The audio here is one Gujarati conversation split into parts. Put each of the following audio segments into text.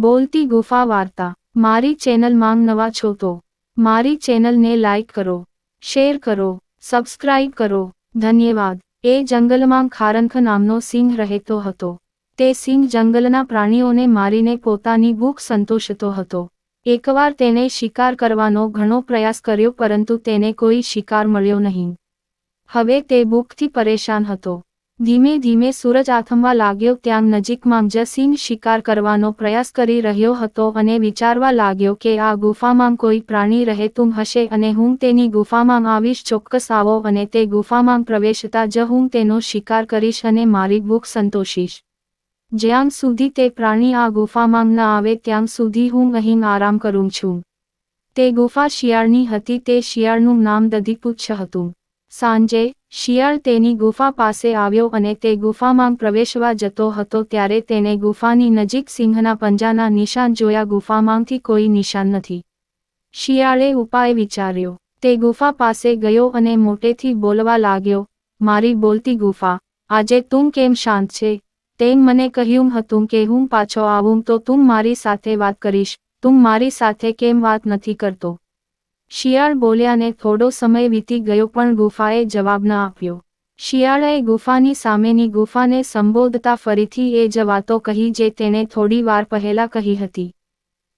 બોલતી ગુફા વાર્તા. મારી ચેનલ માંગ નવા છો તો મારી ચેનલને લાઈક કરો, શેર કરો, સબસ્ક્રાઇબ કરો. ધન્યવાદ. એ જંગલમાં ખારંખ નામનો સિંહ રહેતો હતો. તે સિંહ જંગલના પ્રાણીઓને મારીને પોતાની ભૂખ સંતોષતો હતો. એકવાર તેને શિકાર કરવાનો ઘણો પ્રયાસ કર્યો પરંતુ તેને કોઈ શિકાર મળ્યો નહીં. હવે તે ભૂખથી પરેશાન હતો. ધીમે ધીમે સૂરજ આથમવા લાગ્યો ત્યાં નજીકમાં જ સિંહ શિકાર કરવાનો પ્રયાસ કરી રહ્યો હતો અને વિચારવા લાગ્યો કે આ ગુફામાં કોઈ પ્રાણી રહેતું હશે અને હું તેની ગુફામાં આવીશ, ચોક્કસ આવો અને તે ગુફામાં પ્રવેશતા જ હું તેનો શિકાર કરીશ અને મારી ભૂખ સંતોષીશ. જ્યાં સુધી તે પ્રાણી આ ગુફામાં ન આવે ત્યાં સુધી હું અહીં આરામ કરું છું. તે ગુફા શિયાળની હતી, તે શિયાળનું નામ દધીપુચ્છ હતું. સાંજે, શિયાળ તેની ગુફા પાસે આવ્યો અને તે ગુફામાં પ્રવેશવા જતો હતો ત્યારે તેને ગુફાની નજીક સિંહના પંજાના નિશાન જોયા. ગુફામાંથી કોઈ નિશાન નથી. શિયાળે ઉપાય વિચાર્યો. તે ગુફા પાસે ગયો અને મોટેથી બોલવા લાગ્યો, મારી બોલતી ગુફા, આજે તું કેમ શાંત છે? તેમ મને કહ્યું હતું કે હું પાછો આવું તો તું મારી સાથે વાત કરીશ. તું મારી સાથે કેમ વાત નથી કરતો? શિયાળ બોલ્યાને થોડો સમય વીતી ગયો પણ ગુફાએ જવાબ ન આપ્યો. શિયાળે ગુફાની સામેની ગુફાને સંબોધતા ફરીથી એ જ વાતો કહી જે તેણે થોડી વાર પહેલા કહી હતી.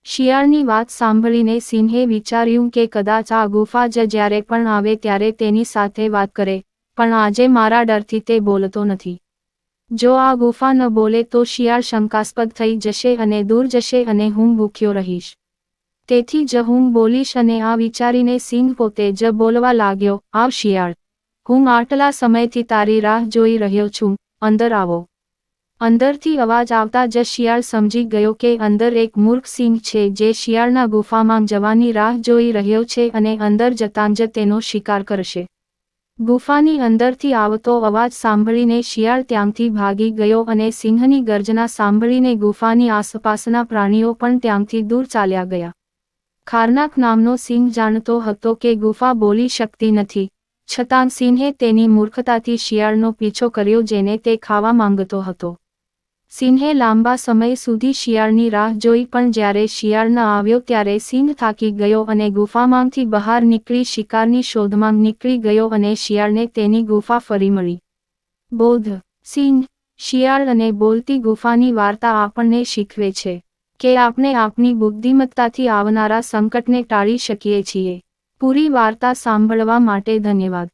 શિયાળની વાત સાંભળીને સિંહે વિચાર્યું કે કદાચ આ ગુફા જ જ્યારે પણ આવે ત્યારે તેની સાથે વાત કરે, પણ આજે મારા ડરથી તે બોલતો નથી. જો આ ગુફા ન બોલે તો શિયાળ શંકાસ્પદ થઈ જશે અને દૂર જશે અને હું ભૂખ્યો રહીશ. તેથી જ હું બોલીશ અને આ વિચારીને સિંહ પોતે જ બોલવા લાગ્યો, આવ શિયાળ. હું આટલા સમયથી તારી રાહ જોઈ રહ્યો છું. અંદર આવો. અંદરથી અવાજ આવતા જ શિયાળ સમજી ગયો કે અંદર એક મૂર્ખ સિંહ છે જે શિયાળના ગુફામાં જવાની રાહ જોઈ રહ્યો છે અને અંદર જતાં જ તેનો શિકાર કરશે. ગુફાની અંદરથી આવતો અવાજ સાંભળીને શિયાળ ત્યાંથી ભાગી ગયો અને સિંહની ગર્જના સાંભળીને ગુફાની આસપાસના પ્રાણીઓ પણ ત્યાંથી દૂર ચાલ્યા ગયા. ખારનાક નામનો સિંહ જાણતો હતો કે ગુફા બોલી શકતી નથી. છતાં સિંહે તેની મૂર્ખતાથી શિયાળનો પીછો કર્યો જેને તે ખાવા માંગતો હતો. સિંહે લાંબા સમય સુધી શિયાળની રાહ જોઈ પણ જ્યારે શિયાળ ન આવ્યો ત્યારે સિંહ થાકી ગયો અને ગુફામાંથી બહાર નીકળી શિકારની શોધમાં નીકળી ગયો અને શિયાળને તેની ગુફા ફરી મળી. બોધ, સિંહ, શિયાળ અને બોલતી ગુફાની વાર્તા આપણને શીખવે છે. કે આપણે આપની બુદ્ધિમત્તાથી આવનારા સંકટને ટાળી શકીએ છીએ. પૂરી વાર્તા સાંભળવા માટે ધન્યવાદ.